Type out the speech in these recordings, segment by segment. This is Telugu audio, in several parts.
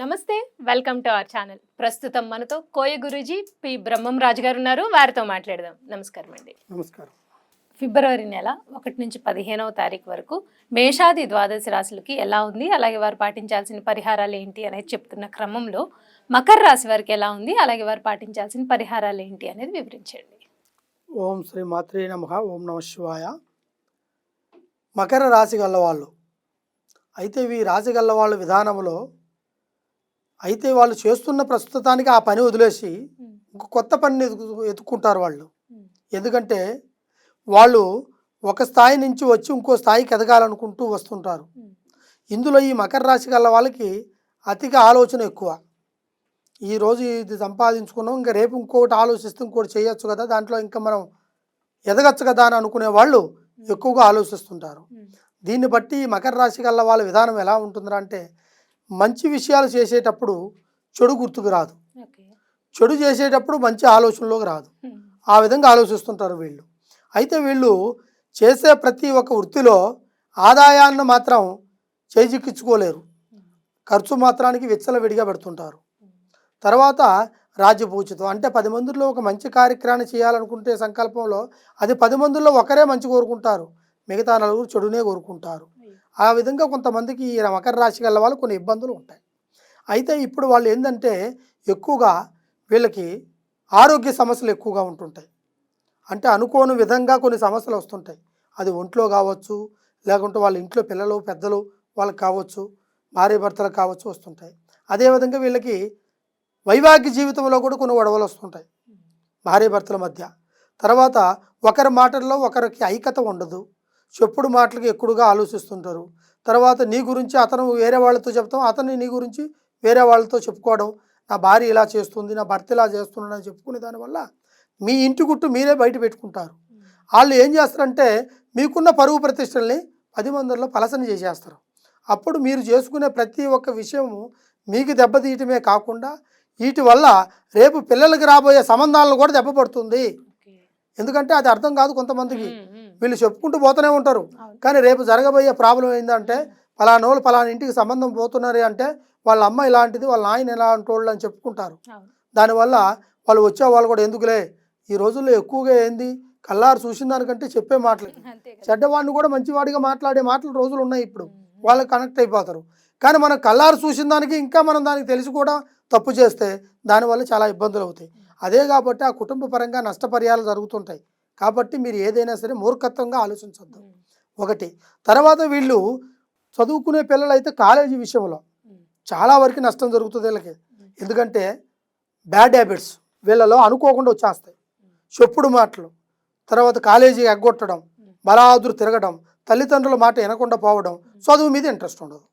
నమస్తే వెల్కమ్ టు అవర్ ఛానల్. ప్రస్తుతం మనతో కోయ గురూజీ పి బ్రహ్మం రాజు గారు ఉన్నారు వారితో మాట్లాడదాం. నమస్కారం అండి. నమస్కారం. ఫిబ్రవరి నెల ఒకటి నుంచి పదిహేనవ తారీఖు వరకు మేషాది ద్వాదశ రాశులకి ఎలా ఉంది? అలాగే వారు పాటించాల్సిన పరిహారాలు ఏంటి అనేది చెప్తున్న క్రమంలో మకర రాశి వారికి ఎలా ఉంది? అలాగే వారు పాటించాల్సిన పరిహారాలు ఏంటి అనేది వివరించండి. ఓం శ్రీ మాత్రే నమ ఓం నమ శివాయ. మకర రాశి గల్లవాళ్ళు అయితే ఈ రాశి గల్లవాళ్ళ విధానంలో అయితే వాళ్ళు చేస్తున్న ప్రస్తుతానికి ఆ పని వదిలేసి ఇంకో కొత్త పనిని ఎతుకు ఎత్తుక్కుంటారు వాళ్ళు. ఎందుకంటే వాళ్ళు ఒక స్థాయి నుంచి వచ్చి ఇంకో స్థాయికి ఎదగాలనుకుంటూ వస్తుంటారు. ఇందులో ఈ మకర రాశి గల వాళ్ళకి అతిగా ఆలోచన ఎక్కువ. ఈ రోజు ఇది సంపాదించుకున్నాం ఇంకా రేపు ఇంకొకటి ఆలోచిస్తే ఇంకోటి చేయొచ్చు కదా దాంట్లో ఇంకా మనం ఎదగచ్చు కదా అని అనుకునే వాళ్ళు ఎక్కువగా ఆలోచిస్తుంటారు. దీన్ని బట్టి మకర రాశి గల వాళ్ళ విధానం ఎలా ఉంటుందిరా అంటే మంచి విషయాలు చేసేటప్పుడు చెడు గుర్తుకు రాదు. చెడు చేసేటప్పుడు మంచి ఆలోచనలోకి రాదు. ఆ విధంగా ఆలోచిస్తుంటారు వీళ్ళు. అయితే వీళ్ళు చేసే ప్రతి ఒక్క వృత్తిలో ఆదాయాన్ని మాత్రం చేజిక్కించుకోలేరు. ఖర్చు మాత్రానికి విచ్చలవిడిగా పెడుతుంటారు. తర్వాత రాజ్యపూచితం అంటే పది మందిలో ఒక మంచి కార్యక్రమాన్ని చేయాలనుకుంటే సంకల్పంలో అది పది మందిలో ఒకరే మంచి కోరుకుంటారు. మిగతా నలుగురు చెడునే కోరుకుంటారు. ఆ విధంగా కొంతమందికి ఈ మకర రాశి గల వాళ్ళు కొన్ని ఇబ్బందులు ఉంటాయి. అయితే ఇప్పుడు వాళ్ళు ఏంటంటే ఎక్కువగా వీళ్ళకి ఆరోగ్య సమస్యలు ఎక్కువగా ఉంటుంటాయి. అంటే అనుకోని విధంగా కొన్ని సమస్యలు వస్తుంటాయి. అది ఒంట్లో కావచ్చు లేకుంటే వాళ్ళ ఇంట్లో పిల్లలు పెద్దలు వాళ్ళకి కావచ్చు భార్య భర్తలకు కావచ్చు వస్తుంటాయి. అదేవిధంగా వీళ్ళకి వైవాహిక జీవితంలో కూడా కొన్ని గొడవలు వస్తుంటాయి. భార్య భర్తల మధ్య. తర్వాత ఒకరి మాటల్లో ఒకరికి ఐక్యత ఉండదు. చెప్పుడు మాటలకి ఎక్కువగా ఆలోచిస్తుంటారు. తర్వాత నీ గురించి అతను వేరే వాళ్ళతో చెప్తాం అతను నీ గురించి వేరే వాళ్ళతో చెప్పుకోవడం నా భార్య ఇలా చేస్తుంది నా భర్త ఇలా చేస్తున్నాడు అని చెప్పుకునే దానివల్ల మీ ఇంటి గుట్టు మీరే బయట పెట్టుకుంటారు. వాళ్ళు ఏం చేస్తారంటే మీకున్న పరువు ప్రతిష్టల్ని పది మందిలో పలసన చేసేస్తారు. అప్పుడు మీరు చేసుకునే ప్రతి ఒక్క విషయము మీకు దెబ్బతీయటమే కాకుండా వీటి వల్ల రేపు పిల్లలకి రాబోయే సంబంధాలను కూడా దెబ్బ పడుతుంది. ఎందుకంటే అది అర్థం కాదు కొంతమందికి. వీళ్ళు చెప్పుకుంటూ పోతూనే ఉంటారు. కానీ రేపు జరగబోయే ప్రాబ్లం ఏంటంటే పలానా వాళ్ళు పలానా ఇంటికి సంబంధం పోతున్నారు అంటే వాళ్ళ అమ్మ ఇలాంటిది వాళ్ళ ఆయన ఇలాంటి వాళ్ళు అని చెప్పుకుంటారు. దానివల్ల వాళ్ళు వచ్చే వాళ్ళు కూడా ఎందుకులే? ఈ రోజుల్లో ఎక్కువగా ఏంది? కల్లారు చూసిన దానికంటే చెప్పే మాటలు. చెడ్డవాడిని కూడా మంచివాడిగా మాట్లాడే మాటలు రోజులు ఉన్నాయి ఇప్పుడు. వాళ్ళు కనెక్ట్ అయిపోతారు. కానీ మనం కల్లారు చూసిన దానికి ఇంకా మనం దానికి తెలిసి కూడా తప్పు చేస్తే దానివల్ల చాలా ఇబ్బందులు అవుతాయి. అదే కాబట్టి ఆ కుటుంబ పరంగా నష్టపరిహారాలు జరుగుతుంటాయి. కాబట్టి మీరు ఏదైనా సరే మూర్ఖత్వంగా ఆలోచించొద్దు. ఒకటి. తర్వాత వీళ్ళు చదువుకునే పిల్లలు అయితే కాలేజీ విషయంలో చాలా వరకు నష్టం జరుగుతుంది వీళ్ళకి. ఎందుకంటే బ్యాడ్ హ్యాబిట్స్ వీళ్ళలో అనుకోకుండా వచ్చేస్తాయి. చెప్పుడు మాటలు తర్వాత కాలేజీ ఎగ్గొట్టడం బలాదురు తిరగడం తల్లిదండ్రుల మాట వినకుండా పోవడం చదువు మీద ఇంట్రెస్ట్ ఉండదు.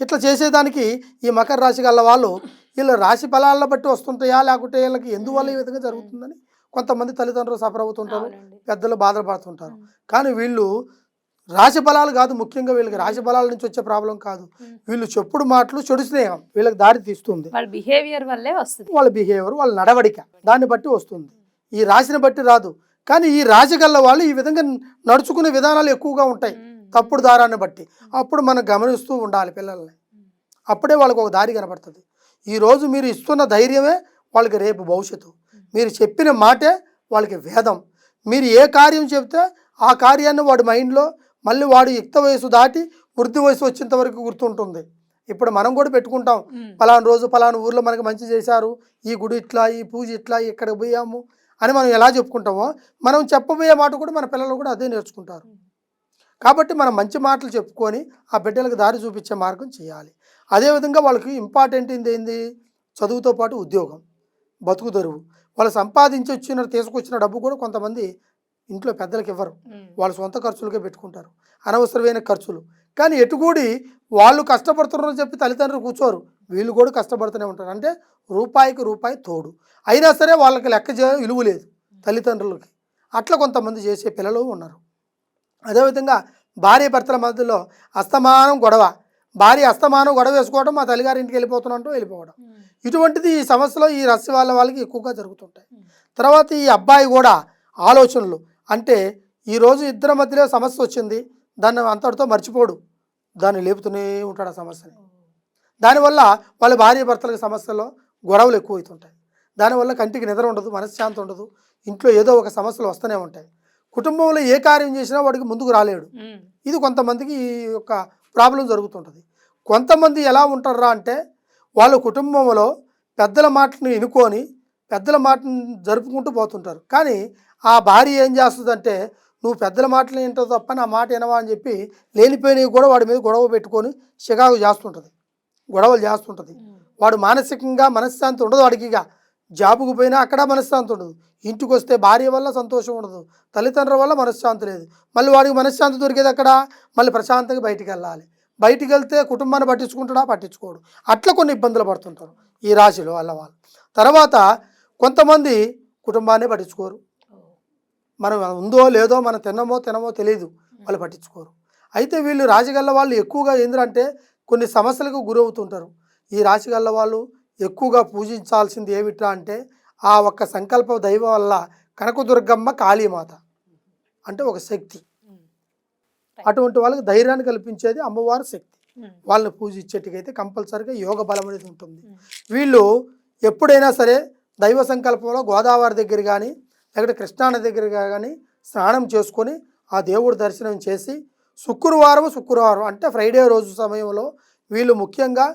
ఇట్లా చేసేదానికి ఈ మకర రాశి గల వాళ్ళు వీళ్ళ రాశి ఫలాలను బట్టి వస్తుంటాయా లేకుంటే వీళ్ళకి ఎందువల్ల ఈ విధంగా జరుగుతుందని కొంతమంది తల్లిదండ్రులు సఫర్ అవుతుంటారు పెద్దలు బాధపడుతుంటారు. కానీ వీళ్ళు రాశి ఫలాలు కాదు ముఖ్యంగా వీళ్ళకి రాశి ఫలాల నుంచి వచ్చే ప్రాబ్లం కాదు. వీళ్ళు చెప్పుడు మాటలు చెడు స్నేహం వీళ్ళకి దారి తీస్తుంది. వాళ్ళ బిహేవియర్ వల్లే వస్తుంది. వాళ్ళ బిహేవియర్ వాళ్ళ నడవడిక దాన్ని బట్టి వస్తుంది. ఈ రాశిని బట్టి రాదు. కానీ ఈ రాశి గల్ల వాళ్ళు ఈ విధంగా నడుచుకునే విధానాలు ఎక్కువగా ఉంటాయి. తప్పుడు దారాన్ని బట్టి. అప్పుడు మనం గమనిస్తూ ఉండాలి పిల్లల్ని. అప్పుడే వాళ్ళకి ఒక దారి కనపడుతుంది. ఈరోజు మీరు ఇస్తున్న ధైర్యమే వాళ్ళకి రేపు భవిష్యత్తు. మీరు చెప్పిన మాటే వాళ్ళకి వేదం. మీరు ఏ కార్యం చెప్తే ఆ కార్యాన్ని వాడి మైండ్లో మళ్ళీ వాడు యుక్త వయసు దాటి వృద్ధి వయసు వచ్చేంత వరకు గుర్తుంటుంది. ఇప్పుడు మనం కూడా పెట్టుకుంటాం. పలానా రోజు పలానా ఊర్లో మనకి మంచి చేశారు. ఈ గుడి ఇట్లా ఈ పూజ ఇట్లా ఇక్కడికి పోయాము అని మనం ఎలా చెప్పుకుంటామో మనం చెప్పబోయే మాట కూడా మన పిల్లలు కూడా అదే నేర్చుకుంటారు. కాబట్టి మనం మంచి మాటలు చెప్పుకొని ఆ బిడ్డలకు దారి చూపించే మార్గం చేయాలి. అదేవిధంగా వాళ్ళకి ఇంపార్టెంట్ ఏంది? చదువుతో పాటు ఉద్యోగం. బతుకు తెరువు వాళ్ళు సంపాదించి వచ్చిన తీసుకొచ్చిన డబ్బు కూడా కొంతమంది ఇంట్లో పెద్దలకు ఇవ్వరు. వాళ్ళ సొంత ఖర్చులకే పెట్టుకుంటారు. అనవసరమైన ఖర్చులు. కానీ ఎటుకూడి వాళ్ళు కష్టపడుతున్నారని చెప్పి తల్లిదండ్రులు కూర్చోరు. వీళ్ళు కూడా కష్టపడుతూనే ఉంటారు. అంటే రూపాయికి రూపాయి తోడు. అయినా సరే వాళ్ళకి లెక్క విలువ లేదు తల్లిదండ్రులకి. అట్లా కొంతమంది చేసే పిల్లలు ఉన్నారు. అదేవిధంగా భార్య భర్తల మధ్యలో అస్తమానం గొడవ. భార్య అస్తమానం గొడవ వేసుకోవడం మా తల్లిగారి ఇంటికి వెళ్ళిపోతున్నట్టు వెళ్ళిపోవడం. ఇటువంటిది ఈ సమస్యలో ఈ రస్సి వాళ్ళ వాళ్ళకి ఎక్కువగా జరుగుతుంటాయి. తర్వాత ఈ అబ్బాయి కూడా ఆలోచనలు. అంటే ఈరోజు ఇద్దరి మధ్యలో సమస్య వచ్చింది దాన్ని అంతటితో మర్చిపోడు. దాన్ని లేపుతూనే ఉంటాడు ఆ సమస్యని. దానివల్ల వాళ్ళ భార్య భర్తలకు సమస్యల్లో గొడవలు ఎక్కువ అవుతుంటాయి దానివల్ల కంటికి నిద్ర ఉండదు మనశ్శాంతి ఉండదు. ఇంట్లో ఏదో ఒక సమస్యలు వస్తూనే ఉంటాయి. కుటుంబంలో ఏ కార్యం చేసినా వాడికి ముందుకు రాలేడు. ఇది కొంతమందికి ఈ యొక్క ప్రాబ్లం జరుగుతుంటుంది. కొంతమంది ఎలా ఉంటారా అంటే వాళ్ళ కుటుంబంలో పెద్దల మాటను ఎన్నుకొని పెద్దల మాటను జరుపుకుంటూ పోతుంటారు. కానీ ఆ భార్య ఏం చేస్తుందంటే నువ్వు పెద్దల మాటలు ఏంటో తప్ప నా మాట వినవా అని చెప్పి లేనిపోయినవి కూడా వాడి మీద గొడవ పెట్టుకొని చికాకు చేస్తుంటుంది. గొడవలు చేస్తుంటుంది. వాడు మానసికంగా మనశ్శాంతి ఉండదు వాడికి ఇక. జాబుకు పోయినా అక్కడ మనశ్శాంతి ఉండదు. ఇంటికి వస్తే భార్య వల్ల సంతోషం ఉండదు. తల్లిదండ్రుల వల్ల మనశ్శాంతి లేదు. మళ్ళీ వాడికి మనశ్శాంతి దొరికేది అక్కడ మళ్ళీ ప్రశాంతంగా బయటికి వెళ్ళాలి. బయటికి వెళ్తే కుటుంబాన్ని పట్టించుకుంటాడా? పట్టించుకోడు. అట్లా కొన్ని ఇబ్బందులు పడుతుంటారు ఈ రాశిలో వాళ్ళ వాళ్ళు. తర్వాత కొంతమంది కుటుంబాన్ని పట్టించుకోరు. మనం ఉందో లేదో మనం తినమో తినమో తెలియదు వాళ్ళు పట్టించుకోరు. అయితే వీళ్ళు రాజగల్ల వాళ్ళు ఎక్కువగా ఏంటంటే కొన్ని సమస్యలకు గురవుతుంటారు. ఈ రాశిగల్ల వాళ్ళు ఎక్కువగా పూజించాల్సింది ఏమిట్రా అంటే ఆ ఒక్క సంకల్ప దైవం వల్ల కనకదుర్గమ్మ కాళీమాత అంటే ఒక శక్తి. అటువంటి వాళ్ళకి ధైర్యాన్ని కల్పించేది అమ్మవారి శక్తి. వాళ్ళని పూజించేటికైతే కంపల్సరీగా యోగ బలం అనేది ఉంటుంది వీళ్ళు ఎప్పుడైనా సరే దైవ సంకల్పంలో గోదావరి దగ్గర కానీ లేకపోతే కృష్ణానది దగ్గర కానీ స్నానం చేసుకొని ఆ దేవుడి దర్శనం చేసి శుక్రవారం శుక్రవారం అంటే ఫ్రైడే రోజు సమయంలో వీళ్ళు ముఖ్యంగా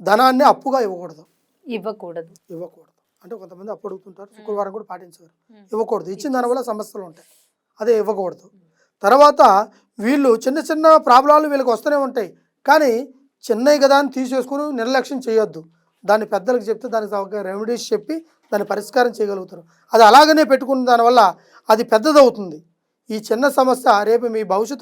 ధనాన్ని అప్పుగా ఇవ్వకూడదు. ఇవ్వకూడదు. ఇవ్వకూడదు. అంటే కొంతమంది అప్పు అడుగుతుంటారు శుక్రవారం కూడా పాటించరు. ఇవ్వకూడదు. ఇచ్చిన దానివల్ల సమస్యలు ఉంటాయి. అదే ఇవ్వకూడదు. తర్వాత వీళ్ళు చిన్న చిన్న ప్రాబ్లాలు వీళ్ళకి వస్తూనే ఉంటాయి. కానీ చిన్నవి కదా అని తీసేసుకుని నిర్లక్ష్యం చేయొద్దు. దాన్ని పెద్దలకు చెప్తే దానికి ఒక రెమెడీస్ చెప్పి దాన్ని పరిష్కారం చేయగలుగుతారు. అది అలాగనే పెట్టుకున్న దానివల్ల అది పెద్దదవుతుంది. ఈ చిన్న సమస్య రేపు మీ భవిష్యత్తు